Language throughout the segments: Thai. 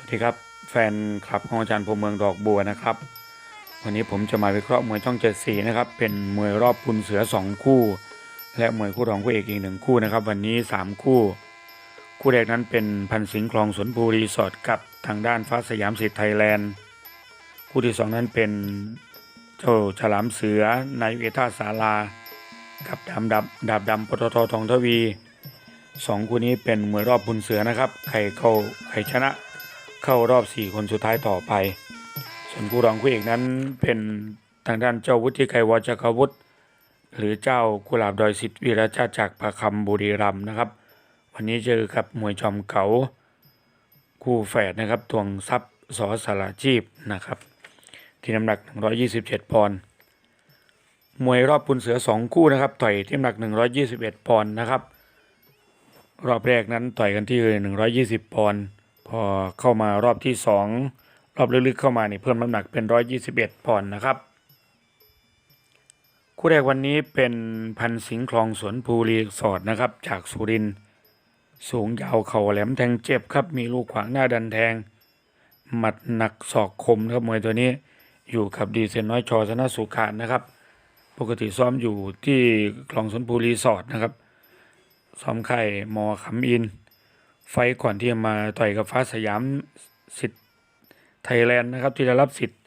สวัสดีครับแฟนคลับของอาจารย์พรมเมืองดอกบัวนะครับ วันนี้ผมจะมาวิเคราะห์มวยช่องเจ็ดสีนะครับ เป็นมวยรอบพุนเสือสองคู่ และมวยคู่รองคู่เอกอีกหนึ่งคู่นะครับ วันนี้สามคู่ คู่แรกนั้นเป็นพันสิงห์คลองสวนภูรีสอร์ทกับทางด้านฟ้าสยามสิทธิ์ไทยแลนด์ คู่ที่สองนั้นเป็นเจ้าฉลามเสือนายเวท่าสาลา กับดาบดำดาบดำปตททองทวีสองคู่นี้เป็นมวยรอบพุนเสือนะครับ ใครเข้าใครชนะ เข้ารอบสี่คนสุดท้ายต่อไป ส่วนคู่รองคู่เอกนั้นเป็นทางด้านเจ้าวุฒิไกรวจกวุฒิหรือเจ้ากุหลาบดอยสิทธิ์วีรชาติจากประคำบุรีรัมนะครับ วันนี้เจอกับมวยจอมเก๋าคู่แฝดนะครับทวงทรัพย์สอสารชีพนะครับ ที่น้ำหนัก 127 ปอนด์มวยรอบปุนเสือ 2 คู่นะครับต่อยที่น้ำหนัก 121 ปอนด์นะครับ รอบแรกนั้นต่อยกันที่ 120 ปอนด์ พอเข้ามารอบที่ 2 รอบลึกๆเข้ามานี่เพิ่มน้ำหนักเป็น 121ปอนด์นะครับ คู่แรกวันนี้เป็นพันสิงคลองสวนภูรีสอร์ทนะครับ จากสุรินสูงยาวเข่าแหลมแทงเจ็บครับ มีลูกขวางหน้าดันแทง หมัดหนักศอกคมครับมวยตัวนี้อยู่กับดีเซนน้อยชอชนะสุขานนะครับ ปกติซ้อมอยู่ที่คลองสวนภูรีสอร์ทนะครับ ซ้อมไข่มอขำอิน ไฟก่อนที่จะมาต่อยกับฟ้าสยามสิทธิ์ไทยแลนด์นะครับ ที่ได้รับสิทธิ์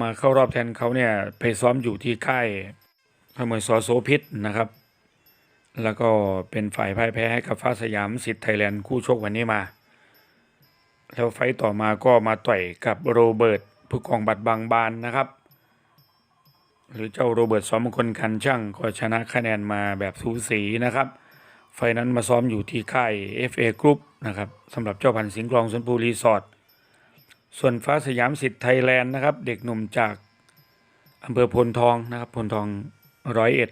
มาเข้ารอบแทนเขาเนี่ยไปซ้อมอยู่ที่ค่ายขมวยสอโสพิษนะครับ แล้วก็เป็นฝ่ายพ่ายแพ้ให้กับฟ้าสยามสิทธิ์ไทยแลนด์คู่ชกวันนี้มา แล้วไฟต่อมาก็มาต่อยกับโรเบิร์ตผู้กองบัตรบางบานนะครับ หรือเจ้าโรเบิร์ตซ้อมคลคันช่างก็ชนะคะแนนมาแบบสูสีนะครับ ไฟนั้นมาซ้อมอยู่ที่ค่าย FA Group นะครับสำหรับเจ้าพันธ์สิงห์กลองสวนภูรีสอร์ทส่วนฟ้าสยามสิทธิ์ไทยแลนด์นะครับ เด็กหนุ่มจากอำเภอพลทองนะครับพลทองร้อยเอ็ด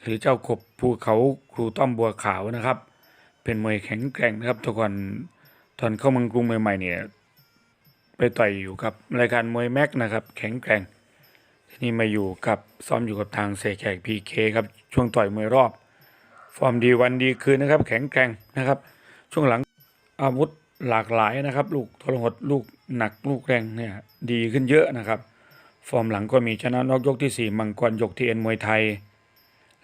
หรือเจ้าขบภูเขาครูต้อมบัวขาวนะครับ เป็นมวยแข็งแกร่งนะครับแตะก่อนตอนเข้าเมืองกรุงใหม่ๆเนี่ยไปต่อยอยู่กับรายการมวยแม็กนะครับ แข็งแกร่งทีนี้มาอยู่กับซ้อมอยู่กับทางเสกแขกพีเคครับช่วงต่อยมวยรอบ ฟอร์มดีวันดีคืนนะครับ แข็งแกร่งนะครับ ช่วงหลังอาวุธหลากหลายนะครับ ลูกทรหดลูกหนักลูกแรงเนี่ยดีขึ้นเยอะนะครับ ฟอร์มหลังก็มีชนะนอกยกที่สี่มังกรยกที่เอ็นมวยไทย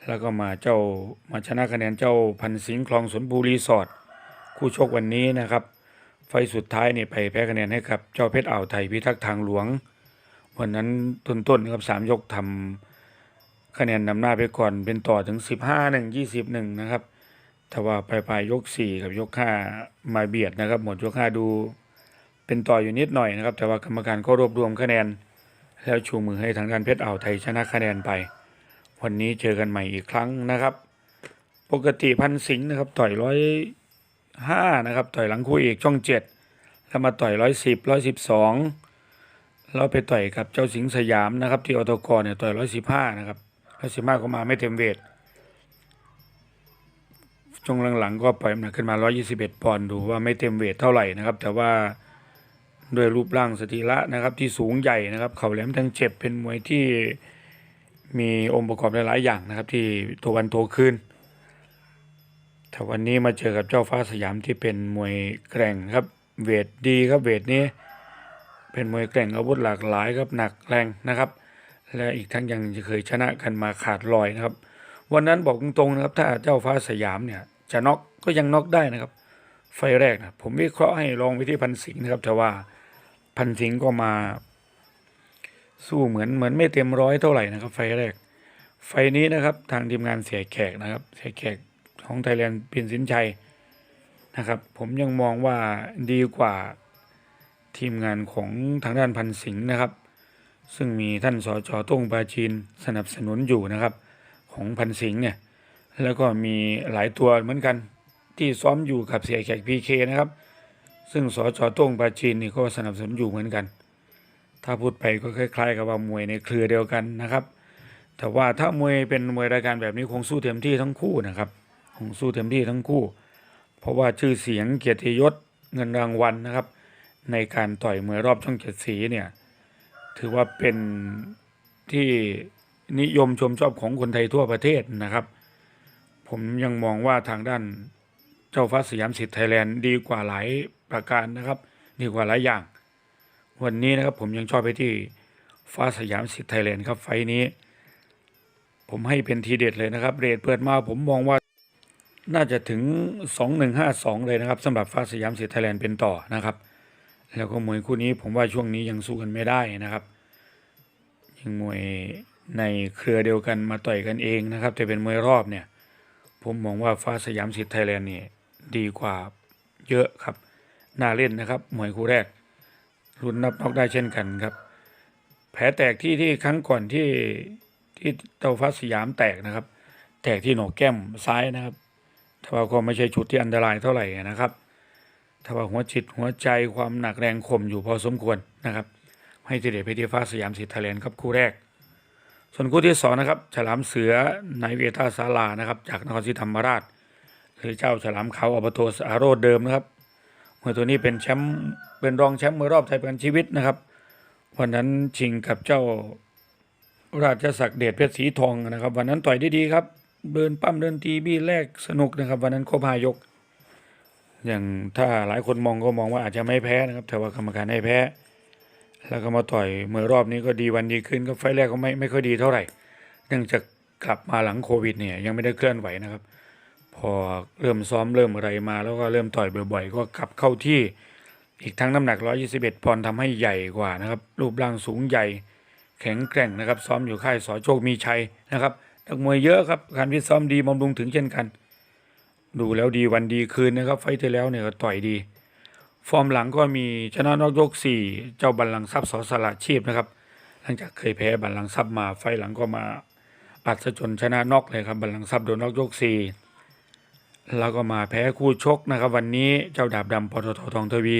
แล้วก็มาเจ้ามาชนะคะแนนเจ้าพันสิงห์คลองสวนบุรีสอร์ทคู่ชกวันนี้นะครับ ไฟสุดท้ายนี่ไปแพ้คะแนนให้กับเจ้าเพชรอ่าวไทยพิทักษ์ทางหลวง วันนั้นต้นๆนะครับสามยกทำ คะแนนนำหน้าไปก่อนเป็นต่อถึง 15 1 20 1 นะครับแต่ว่าปลายปลายๆยก 4 กับยก 5 มาเบียดนะครับ หมดยก 5 ดูเป็นต่ออยู่นิดหน่อยนะครับ แต่ว่ากรรมการก็รวบรวมคะแนน แล้วชูมือให้ทางด้านเพชรอ่าวไทยชนะคะแนนไป วันนี้เจอกันใหม่อีกครั้งนะครับ ปกติพันสิงห์นะครับต่อยร้อยห้านะครับต่อยหลังคู่เอกช่องเจ็ดแล้วมาต่อยร้อยสิบร้อยสิบสองเราไปต่อยกับเจ้าสิงห์สยามนะครับ ที่อตกรเนี่ยต่อยร้อยสิบห้านะครับ ร้อยสิบห้าก็มาไม่เต็มเวทช่วงหลังๆก็ปล่อยน้ำหนักขึ้นมาร้อยยี่สิบเอ็ดปอนด์ดูว่าไม่เต็มเวทเท่าไหร่นะครับ แต่ว่าด้วยรูปร่างสรีระนะครับที่สูงใหญ่นะครับเข่าแหลมทั้งเจ็บเป็นมวยที่มีองค์ประกอบหลายๆอย่างนะครับ ที่ตัววันโตขึ้นแต่วันนี้มาเจอกับเจ้าฟ้าสยามที่เป็นมวยแกร่งครับ เวทดีครับเวทนี้ เป็นมวยแกร่งอาวุธหลากหลายครับหนักแรงนะครับ และอีกทั้งยังเคยชนะกันมาขาดลอยนะครับ วันนั้นบอกตรงๆนะครับถ้าเจ้าฟ้าสยามเนี่ยจะน็อกก็ยังน็อกได้นะครับ ไฟแรกนะผมวิเคราะห์ให้ลองไปที่พันสิงห์นะครับแต่ว่าพันสิงห์ก็มาสู้เหมือนเหมือนไม่เต็มร้อยเท่าไหร่นะครับ ไฟแรก ไฟนี้นะครับทางทีมงานเสียแขกนะครับเสียแขกของไทยแลนด์เปลี่ยนสินชัยนะครับ ผมยังมองว่าดีกว่าทีมงานของทางด้านพันสิงห์นะครับ ซึ่งมีท่านสจต้งปาจีนสนับสนุนอยู่นะครับ ของพันสิงห์เนี่ยแล้วก็มีหลายตัวเหมือนกันที่ซ้อมอยู่กับเสียแขกพีเคนะครับ ซึ่งสจต้งปาจีนนี่ก็สนับสนุนอยู่เหมือนกัน ถ้าพูดไปก็คล้าย ๆ กับว่ามวยในเครือเดียวกันนะครับ แต่ว่าถ้ามวยเป็นมวยรายการแบบนี้คงสู้เต็มที่ทั้งคู่นะครับคงสู้เต็มที่ทั้งคู่ เพราะว่าชื่อเสียงเกียรติยศเงินรางวัลนะครับ ในการต่อยมวยรอบช่องเจ็ดสีเนี่ย ถือว่าเป็นที่นิยมชมชอบของคนไทยทั่วประเทศนะครับ ผมยังมองว่าทางด้านเจ้าฟ้าสยามสิทธิ์ไทยแลนด์ดีกว่าหลายประการนะครับ ดีกว่าหลายอย่าง วันนี้นะครับผมยังชอบไปที่ฟ้าสยามสิทธิ์ไทยแลนด์ครับไฟนี้ ผมให้เป็นทีเด็ดเลยนะครับ เรทเปิดมาผมมองว่าน่าจะถึง 2152 เลยนะครับสำหรับฟ้าสยามสิทธิ์ไทยแลนด์เป็นต่อนะครับ แล้วก็มวยคู่นี้ผมว่าช่วงนี้ยังสู้กันไม่ได้นะครับยังมวยในเครือเดียวกันมาต่อยกันเองนะครับแต่เป็นมวยรอบเนี่ยผมมองว่าฟ้าสยามสิทธิ์ไทยแลนด์นี่ดีกว่าเยอะครับน่าเล่นนะครับมวยคู่แรกรุ่นนับน็อกได้เช่นกันครับ แผลแตกที่ที่ครั้งก่อนที่ที่เตาฟ้าสยามแตกนะครับ แตกที่หนกแก้มซ้ายนะครับแต่ว่าก็ไม่ใช่จุดที่อันตรายเท่าไหร่นะครับ ถ้าว่าหัวจิตหัวใจความหนักแรงข่มอยู่พอสมควรนะครับ ให้ทีเด็ดไปที่ฟ้าสยามสิทธิ์ไทยแลนด์ครับคู่แรก ส่วนคู่ที่สองนะครับฉลามเสือนายเวทาศาลานะครับจากนครศรีธรรมราชหรือเจ้าฉลามเขาอบโตสอาโรดเดิมนะครับมวยตัวนี้เป็นแชมป์เป็นรองแชมป์มวยรอบไทยประกันชีวิตนะครับวันนั้นชิงกับเจ้าราชศักดิ์เดชเพชรสีทองนะครับ วันนั้นต่อยได้ดีครับ เดินปั้มเดินตีบี้แรกสนุกนะครับ วันนั้นครบหายก อย่างถ้าหลายคนมองก็มองว่าอาจจะไม่แพ้นะครับ แต่ว่ากรรมการให้แพ้ แล้วก็มาต่อยเมื่อรอบนี้ก็ดีวันดีขึ้นก็ไฟแรกก็ไม่ไม่ค่อยดีเท่าไหร่ เนื่องจากกลับมาหลังโควิดเนี่ยยังไม่ได้เคลื่อนไหวนะครับ พอเริ่มซ้อมเริ่มอะไรมา แล้วก็เริ่มต่อยบ่อยๆ ก็กลับเข้าที่อีกทั้งน้ำหนัก 121ปอนด์ทำให้ใหญ่กว่านะครับ รูปร่างสูงใหญ่แข็งแกร่งนะครับ ซ้อมอยู่ค่ายสอโชคมีชัยนะครับนักมวยเยอะครับการฟิตซ้อมดีบำรุงถึงเช่นกัน ดูแล้วดีวันดีคืนนะครับ ไฟที่แล้วเนี่ยก็ต่อยดี ฟอร์มหลังก็มีชนะนอกยกสี่เจ้าบัลลังก์ทรัพย์สอสละชีพนะครับ หลังจากเคยแพ้บัลลังก์ทรัพย์มาไฟหลังก็มาอัดซะจนชนะนอกเลยครับบัลลังก์ทรัพย์โดนนอกยกสี่แล้วก็มาแพ้คู่ชกนะครับ วันนี้เจ้าดาบดำปตททองทวี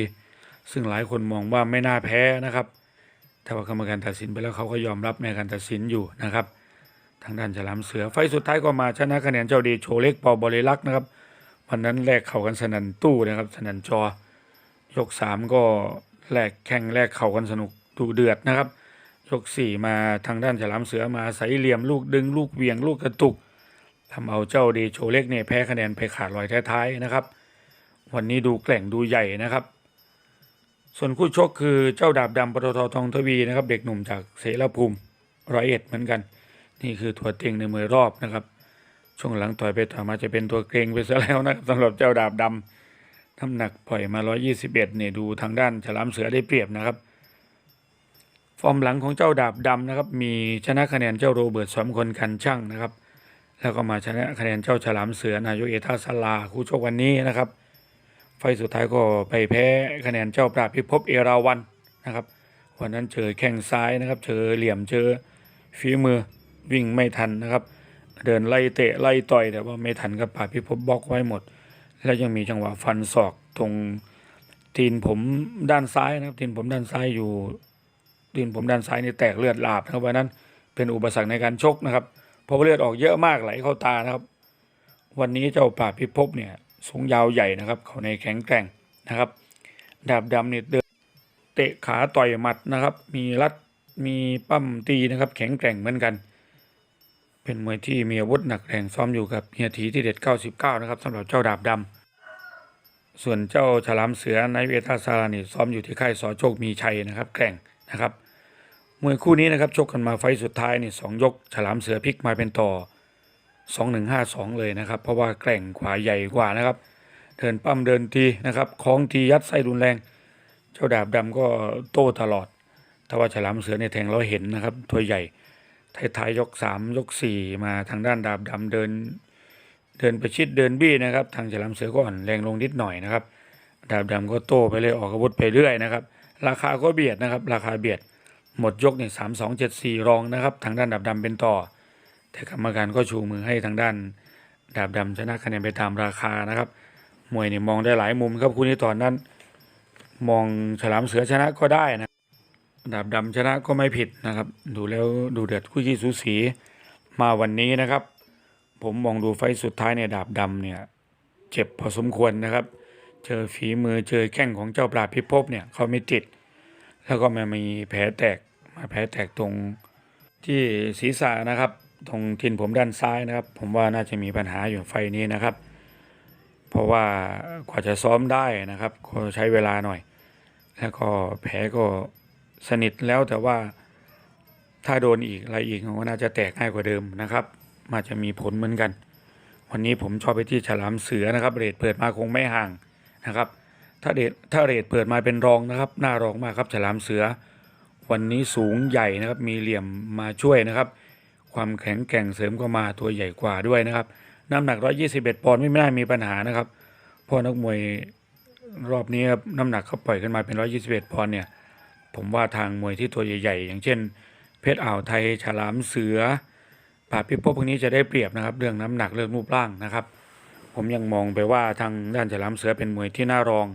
ซึ่งหลายคนมองว่าไม่น่าแพ้นะครับแต่ว่ากรรมการตัดสินไปแล้วเขาก็ยอมรับในการตัดสินอยู่นะครับ ทางด้านฉลามเสือไฟสุดท้ายก็มาชนะคะแนนเจ้าดชโชเล็กปอบริลักษ์นะครับ วันนั้นแลกเข่ากันสนันตู้นะครับ สนันจอ ยกสามก็แลกแข่งแลกเข่ากันสนุกดูเดือดนะครับ ยกสี่มาทางด้านฉลามเสือมาใส่เหลี่ยมลูกดึงลูกเวียงลูกกระตุกทำเอาเจ้าเดโชเล็กเนี่ยแพ้คะแนนไปขาดลอยท้ายๆนะครับ วันนี้ดูแกล่งดูใหญ่นะครับ ส่วนคู่ชกคือเจ้าดาบดำปตททองทวีนะครับ เด็กหนุ่มจากเสรภูมิร้อยเอ็ดเหมือนกัน นี่คือตัวเต็งในมือรอบนะครับ ช่วงหลังต่อยไปต่อยมาจะเป็นตัวเกรงไปซะแล้วนะครับสำหรับเจ้าดาบดำน้ำหนักปล่อยมา 121เนี่ยดูทางด้านฉลามเสือได้เปรียบนะครับ ฟอร์มหลังของเจ้าดาบดำนะครับ มีชนะคะแนนเจ้าโรเบิร์ตสมคนกันช่างนะครับ แล้วก็มาชนะคะแนนเจ้าฉลามเสือนายกเอทาสลาคู่ชกวันนี้นะครับ ไฟสุดท้ายก็ไปแพ้คะแนนเจ้าปราบพิภพเอราวันนะครับวันนั้นเจอแข้งซ้ายนะครับ เจอเหลี่ยมเจอฝีมือวิ่งไม่ทันนะครับ เดินไล่เตะไล่ต่อยแต่ว่าไม่ทันกับปราพิภพบล็อกไว้หมด แล้วยังมีจังหวะฟันศอกตรงตีนผมด้านซ้ายนะครับตีนผมด้านซ้ายอยู่ตีนผมด้านซ้ายนี่แตกเลือดหลาบนะครับวันนั้นเป็นอุปสรรคในการชกนะครับเพราะเลือดออกเยอะมากไหลเข้าตานะครับ วันนี้เจ้าป่าพิภพเนี่ยสูงยาวใหญ่นะครับ เขาในแข็งแกร่งนะครับ ดาบดำเนี่ยเดินเตะขาต่อยหมัดนะครับ มีรัดมีปั้มตีนะครับ แข็งแกร่งเหมือนกัน เป็นมวยที่มีอาวุธหนักแรงซ้อมอยู่กับเฮียทีที่เด็ด 99 นะครับสำหรับเจ้าดาบดำส่วนเจ้าฉลามเสือในเวทาซารานี่ซ้อมอยู่ที่ค่ายสอโชคมีชัยนะครับแกร่งนะครับมวยคู่นี้นะครับชกกันมาไฟสุดท้ายนี่สองยก ฉลามเสือพลิกมาเป็นต่อ 2152 เลยนะครับ เพราะว่าแกร่งขวาใหญ่กว่านะครับ เดินปั้มเดินทีนะครับคล้องทียัดไส้รุนแรง เจ้าดาบดำก็โต้ตลอดแต่ว่าฉลามเสือในยแทงเราเห็นนะครับตัวใหญ่ ท้ายๆยกสามยกสี่มาทางด้านดาบดำเดิน เดินไปชิดเดินบี้นะครับ ทางฉลามเสือก็อ่อนแรงลงนิดหน่อยนะครับ ดาบดำก็โต้ไปเลยออกอาวุธไปเรื่อยนะครับ ราคาก็เบียดนะครับ ราคาเบียดหมดยกเนี่ยสามสองเจ็ดสี่รองนะครับ ทางด้านดาบดำเป็นต่อ แต่กรรมการก็ชูมือให้ทางด้านดาบดำชนะคะแนนไปตามราคานะครับมวยเนี่ยมองได้หลายมุมครับคู่นี้ตอนนั้น มองฉลามเสือชนะก็ได้นะ ดาบดำชนะก็ไม่ผิดนะครับ ดูแล้วดูเดือดคู่ขี้สูสีมาวันนี้นะครับ ผมมองดูไฟสุดท้ายเนี่ยดาบดำเนี่ยเจ็บพอสมควรนะครับ เจอฝีมือเจอแข้งของเจ้าปราพิภพเนี่ยเขาไม่ติด แล้วก็มามีแผลแตกมาแผลแตกตรงที่ศีรษะนะครับ ตรงทินผมด้านซ้ายนะครับ ผมว่าน่าจะมีปัญหาอยู่ไฟนี้นะครับ เพราะว่ากว่าจะซ้อมได้นะครับ ก็ใช้เวลาหน่อย แล้วก็แผลก็ สนิทแล้วแต่ว่าถ้าโดนอีกอะไรอีกมันก็น่าจะแตกง่ายกว่าเดิมนะครับมาจะมีผลเหมือนกัน วันนี้ผมชอบไปที่ฉลามเสือนะครับ เรทเปิดมาคงไม่ห่างนะครับ ถ้าเรทถ้าเรทเปิดมาเป็นรองนะครับ หน้ารองมากครับ ฉลามเสือ วันนี้สูงใหญ่นะครับ มีเหลี่ยมมาช่วยนะครับ ความแข็งแกร่งเสริมเข้ามาตัวใหญ่กว่าด้วยนะครับ น้ำหนัก 121 ปอนด์ไม่น่ามีปัญหานะครับเพราะนักมวยรอบนี้น้ำหนักเขาปล่อยขึ้นมาเป็น 121 ปอนด์เนี่ย ผมว่าทางมวยที่ตัวใหญ่ๆ อย่างเช่น เพชรอ่าวไทย ฉลามเสือป่าพิภพพวกนี้จะได้เปรียบนะครับ เรื่องน้ำหนักเรื่องรูปร่างนะครับ ผมยังมองไปว่าทางด้านฉลามเสือเป็นมวยที่น่ารอง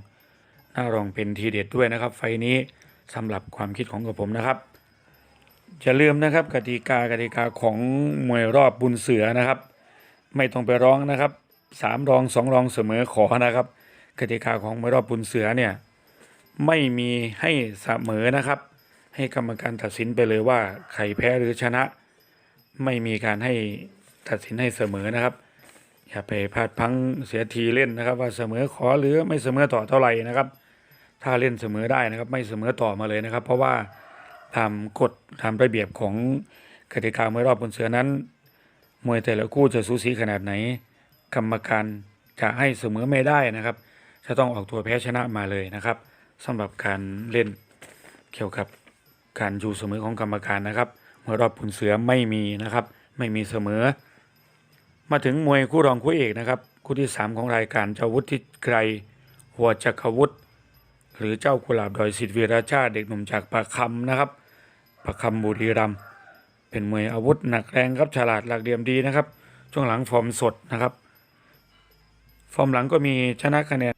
น่ารองเป็นทีเด็ดด้วยนะครับ ไฟนี้สำหรับความคิดของกับผมนะครับอย่าลืมนะครับกติกากติกาของมวยรอบบุญเสือนะครับ ไม่ต้องไปร้องนะครับสามรองสองรองเสมอขอนะครับกติกาของมวยรอบบุญเสือเนี่ย ไม่มีให้เสมอนะครับ ให้กรรมการตัดสินไปเลยว่าใครแพ้หรือชนะ ไม่มีการให้ตัดสินให้เสมอนะครับ อย่าไปพลาดพังเสียทีเล่นนะครับ ว่าเสมอขอหรือไม่เสมอต่อเท่าไหร่นะครับ ถ้าเล่นเสมอได้นะครับ ไม่เสมอต่อมาเลยนะครับ เพราะว่าตามกฎตามระเบียบของกติกามวยรอบบนเสือนั้น มวยแต่ละคู่จะสูสีขนาดไหน กรรมการจะให้เสมอไม่ได้นะครับ จะต้องออกตัวแพ้ชนะมาเลยนะครับ สำหรับการเล่นเกี่ยวกับการอยู่เสมอของกรรมการนะครับมวยรอบบุญเสือไม่มีนะครับ ไม่มีเสมอ มาถึงมวยคู่รองคู่เอกนะครับ คู่ที่ 3 ของรายการเจ้าวุฒิไกรหัวจักรวุฒิหรือเจ้ากุหลาบดอยสิทธิวีราชาเด็กหนุ่มจากปากคำนะครับปากคำบุรีรัมย์เป็นมวยอาวุธหนักแรงครับฉลาดหลักเหลี่ยมดีนะครับ ช่วงหลังฟอร์มสดนะครับ ฟอร์มหลังก็มีชนะคะแนน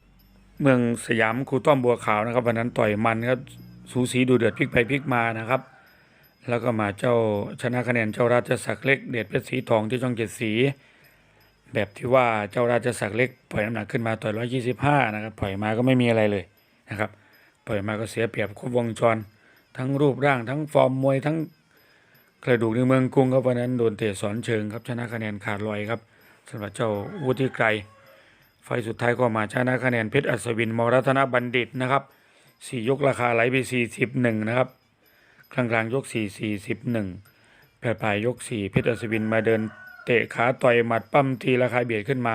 เมืองสยามครูต้อมบัวขาวนะครับวันนั้นต่อยมันครับสูสีดูเดือดพลิกไปพลิกมานะครับ แล้วก็มาเจ้าชนะคะแนนเจ้าราชศักดิ์เล็กเดชเพชรสีทองที่ช่องเจ็ดสี แบบที่ว่าเจ้าราชศักดิ์เล็กปล่อยน้ำหนักขึ้นมาต่อยร้อยยี่สิบห้านะครับปล่อยมาก็ไม่มีอะไรเลยนะครับปล่อยมาก็เสียเปรียบครบวงจร ทั้งรูปร่างทั้งฟอร์มมวยทั้งกระดูกในเมืองกรุงครับวันนั้นโดนเตะสอนเชิงครับชนะคะแนนขาดลอยครับสำหรับเจ้าวุฒิไกร ไฟสุดท้ายก็มาชนะคะแนนเพชรอัศวินมรัตนบัณฑิตนะครับสี่ยกราคาไหลไปสี่สิบหนึ่งนะครับกลางกลางๆยกสี่สี่สิบหนึ่งปลายปลายยกสี่เพชรอัศวินมาเดิน เตะขาต่อยหมัดปั้มทีราคาเบียดขึ้นมา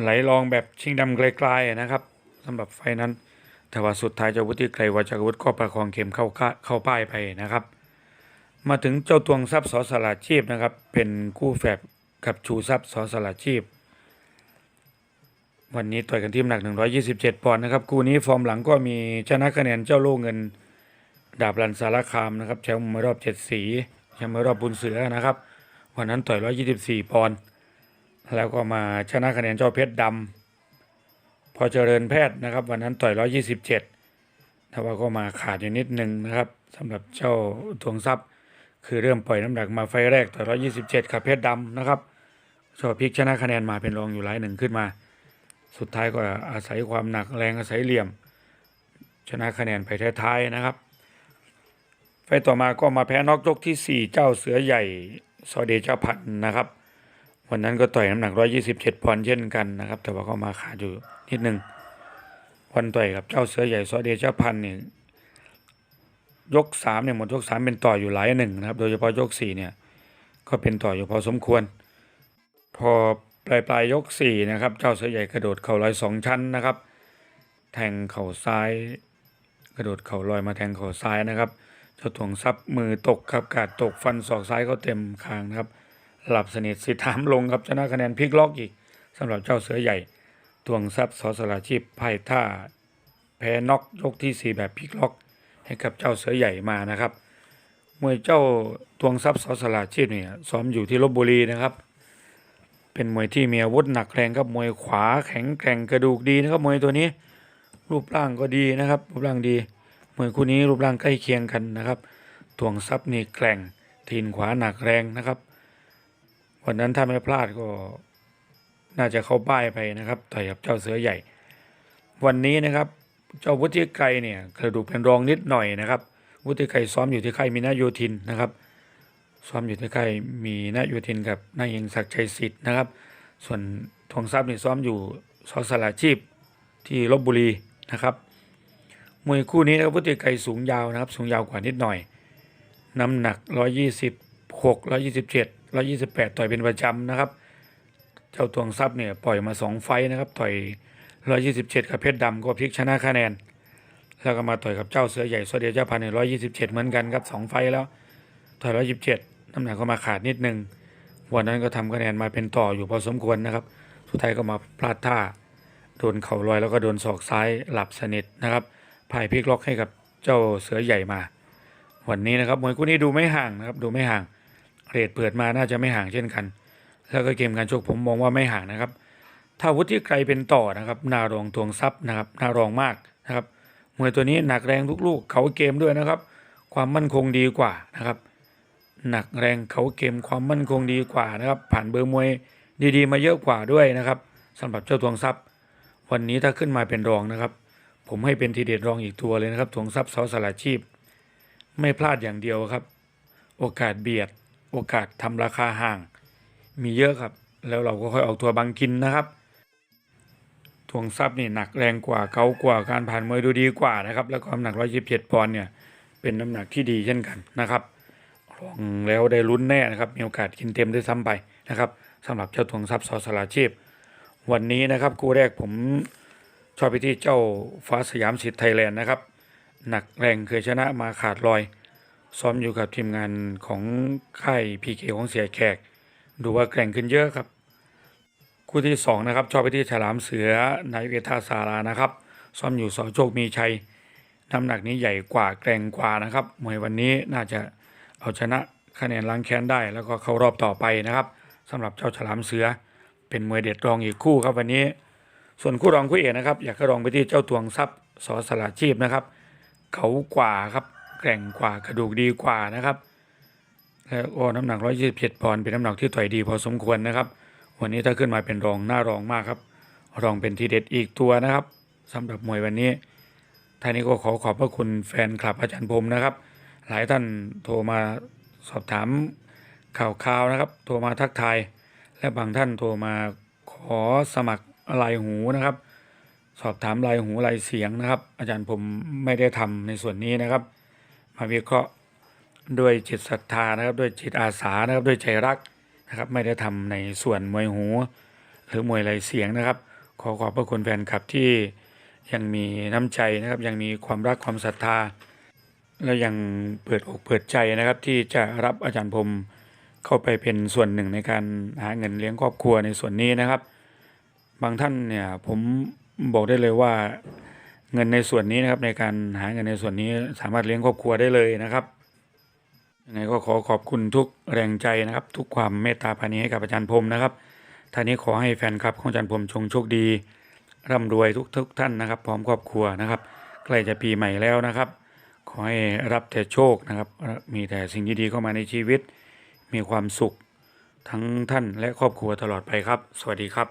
ไหลลองแบบชิงดำไกลๆนะครับสำหรับไฟนั้นแต่ว่าสุดท้ายเจ้าวุฒิไกรวัชรวุฒิก็ประคองเข็มเข้าเข้าป้ายไปนะครับ มาถึงเจ้าตวงทรัพย์สอสลาชีพนะครับ เป็นคู่แฝดกับชูทรัพย์สอสลาชีพ วันนี้ต่อยกันที่น้ำหนัก 127 ปอนด์นะครับ คู่นี้ฟอร์มหลังก็มีชนะคะแนนเจ้าโล่เงิน ดาบรันสารคามนะครับแชมป์มวยรอบเจ็ดสีแชมป์มวยรอบบุญเสือนะครับ วันนั้นต่อย 124 ปอนด์แล้วก็มาชนะคะแนนเจ้าเพชรดำพอเจริญแพทย์นะครับ วันนั้นต่อย 127แต่ว่าก็มาขาดอยู่นิดนึงนะครับสำหรับเจ้าทวงทรัพย์ คือเริ่มปล่อยน้ำหนักมาไฟแรกต่อย 127กับเพชรดำนะครับชอบพลิกชนะคะแนนมาเป็นรองอยู่หลายหนึ่งขึ้นมา สุดท้ายก็อาศัยความหนักแรงอาศัยเหลี่ยม ชนะคะแนนไปท้ายๆนะครับ ไฟล์ต่อมาก็มาแพ้น็อกยกที่ 4 เจ้าเสือใหญ่ซอเดชพันนะครับ วันนั้นก็ต่อยน้ำหนัก 127 ปอนด์เช่นกันนะครับ แต่ว่าก็มาขาดอยู่นิดนึง วันต่อยกับเจ้าเสือใหญ่ซอเดชพันเนี่ยยกสามเนี่ยหมดยกสามเป็นต่ออยู่หลายหนึ่งนะครับ โดยเฉพาะยกสี่เนี่ยก็เป็นต่ออยู่พอสมควร พอ ปลายปลายยกสี่นะครับเจ้าเสือใหญ่กระโดดเข่าลอยสองชั้นนะครับ แทงเข่าซ้าย กระโดดเข่าลอยมาแทงเข่าซ้ายนะครับเจ้าถ่วงซับมือตกครับกาดตกฟันศอกซ้ายเขาเต็มคางนะครับหลับสนิทสิทธามลงครับชนะคะแนนพลิกล็อกอีกสำหรับเจ้าเสือใหญ่ถ่วงซับสอสลาชีพไพ่ท่าแพ้น็อกยกที่สี่แบบพลิกล็อก ให้กับเจ้าเสือใหญ่มานะครับมวยเจ้าตวงทรัพย์สอสลาชีพเนี่ยซ้อมอยู่ที่ลบบุรีนะครับ เป็นมวยที่มีอาวุธหนักแรงครับมวยขวาแข็งแกร่งกระดูกดีนะครับมวยตัวนี้ รูปร่างก็ดีนะครับ รูปร่างดีมวยคู่นี้รูปร่างใกล้เคียงกันนะครับตวงทรัพย์นี่แกร่งทีนขวาหนักแรงนะครับ วันนั้นถ้าไม่พลาดก็น่าจะเข้าป้ายไปนะครับต่อยกับเจ้าเสือใหญ่ วันนี้นะครับ เจ้าวุฒิไกรเนี่ยกระดูกเป็นรองนิดหน่อยนะครับ วุฒิไกรซ้อมอยู่ที่ค่ายมีนาโยธินนะครับ ซ้อมอยู่ที่ค่ายมีนาโยธินกับนายเองศักดิ์ชัยสิทธิ์นะครับ ส่วนทองทรัพย์นี่ซ้อมอยู่สอสลาชีพที่ลบบุรีนะครับมวยคู่นี้นะครับพุทธิไกรสูงยาวนะครับ สูงยาวกว่านิดหน่อย น้ำหนัก 126 127 128 ต่อยเป็นประจำนะครับ เจ้าตวงทรัพย์เนี่ยปล่อยมา 2 ไฟนะครับต่อย 127 กับเพชรดำก็พลิกชนะคะแนน แล้วก็มาต่อยกับเจ้าเสือใหญ่โซเดียเจ้าพันเนี่ย127 เหมือนกันครับ 2 ไฟแล้ว ต่อย127น้ำหนักก็มาขาดนิดนึง วันนั้นก็ทำคะแนนมาเป็นต่ออยู่พอสมควรนะครับ สุดท้ายก็มาพลาดท่า โดนเข่าลอยแล้วก็โดนศอกซ้ายหลับสนิทนะครับพ่ายพลิกล็อกให้กับเจ้าเสือใหญ่มา วันนี้นะครับมวยคู่นี้ดูไม่ห่างนะครับ ดูไม่ห่าง เรทเปิดมาน่าจะไม่ห่างเช่นกัน แล้วก็เกมการชกผมมองว่าไม่ห่างนะครับ ถ้าวุฒิไกรเป็นต่อนะครับนารองทวงทรัพย์นะครับนารองมากนะครับมวยตัวนี้หนักแรงทุกลูกเขาเกมด้วยนะครับ ความมั่นคงดีกว่านะครับ หนักแรงเขาเกมความมั่นคงดีกว่านะครับ ผ่านเบอร์มวยดีๆ มาเยอะกว่าด้วยนะครับสำหรับเจ้าทวงทรัพย์ วันนี้ถ้าขึ้นมาเป็นรองนะครับ ผมให้เป็นทีเด็ดรองอีกตัวเลยนะครับทวงทรัพย์เสอสละชีพ ไม่พลาดอย่างเดียวครับ โอกาสเบียด โอกาสทำราคาห่าง มีเยอะครับ แล้วเราก็ค่อยออกตัวบังกินนะครับทวงทรัพย์นี่หนักแรงกว่าเกากว่าการผ่านมวยดูดีกว่านะครับ แล้วก็น้ำหนัก 127ปอนด์เนี่ยเป็นน้ำหนักที่ดีเช่นกันนะครับ องแล้วได้ลุ้นแน่นะครับมีโอกาสกินเต็มด้วยซ้ำไปนะครับสำหรับเจ้าทวงทรัพย์สอสลาชีพ วันนี้นะครับคู่แรกผมชอบไปที่เจ้าฟ้าสยามสิทธิ์ไทยแลนด์นะครับหนักแรงเคยชนะมาขาดลอย ซ้อมอยู่กับทีมงานของค่ายพีเคของเสียแขก ดูว่าแกร่งขึ้นเยอะครับ คู่ที่สองนะครับชอบไปที่ฉลามเสือนายเวทาสารานะครับ ซ้อมอยู่สอโชคมีชัยน้ำหนักนี้ใหญ่กว่าแกร่งกว่านะครับมวยวันนี้น่าจะ เอาชนะคะแนนล้างแค้นได้แล้วก็เข้ารอบต่อไปนะครับสำหรับเจ้าฉลามเสือ เป็นมวยเด็ดรองอีกคู่ครับวันนี้ ส่วนคู่รองคู่เอกนะครับ อยากให้รองไปที่เจ้าตวงทรัพย์สอสลาชีพนะครับ เขากว่าครับแกร่งกว่ากระดูกดีกว่านะครับแล้วก็น้ำหนัก127ปอนด์เป็นน้ำหนักที่ต่อยดีพอสมควรนะครับ วันนี้ถ้าขึ้นมาเป็นรองหน้ารองมากครับ รองเป็นทีเด็ดอีกตัวนะครับสำหรับมวยวันนี้ท่านนี้ก็ขอขอบพระคุณแฟนคลับอาจารย์พรมนะครับ หลายท่านโทรมาสอบถามข่าวข่าวๆนะครับ โทรมาทักทาย และบางท่านโทรมาขอสมัครลายหูนะครับ สอบถามลายหูลายเสียงนะครับ อาจารย์ผมไม่ได้ทำในส่วนนี้นะครับ มาวิเคราะห์ด้วยจิตศรัทธานะครับ ด้วยจิตอาสานะครับ ด้วยใจรักนะครับ ไม่ได้ทำในส่วนมวยหู หรือมวยลายเสียงนะครับ ขอขอบพระคุณแฟนคลับที่ยังมีน้ำใจนะครับ ยังมีความรักความศรัทธา แล้วยังเปิดอกเปิดใจนะครับ ที่จะรับอาจารย์พรมเข้าไปเป็นส่วนหนึ่งในการหาเงินเลี้ยงครอบครัวในส่วนนี้นะครับ บางท่านเนี่ยผมบอกได้เลยว่าเงินในส่วนนี้นะครับในการหาเงินในส่วนนี้สามารถเลี้ยงครอบครัวได้เลยนะครับยังไงก็ขอขอบคุณทุกแรงใจนะครับ ทุกความเมตตาปรานี้ให้กับอาจารย์พรมนะครับท่านนี้ขอให้แฟนคลับของอาจารย์พรมจงโชคดีร่ำรวยทุกทุกท่านนะครับ พร้อมครอบครัวนะครับใกล้จะปีใหม่แล้วนะครับ ขอให้รับแต่โชคนะครับ มีแต่สิ่งดีๆเข้ามาในชีวิต มีความสุขทั้งท่านและครอบครัวตลอดไปครับ สวัสดีครับ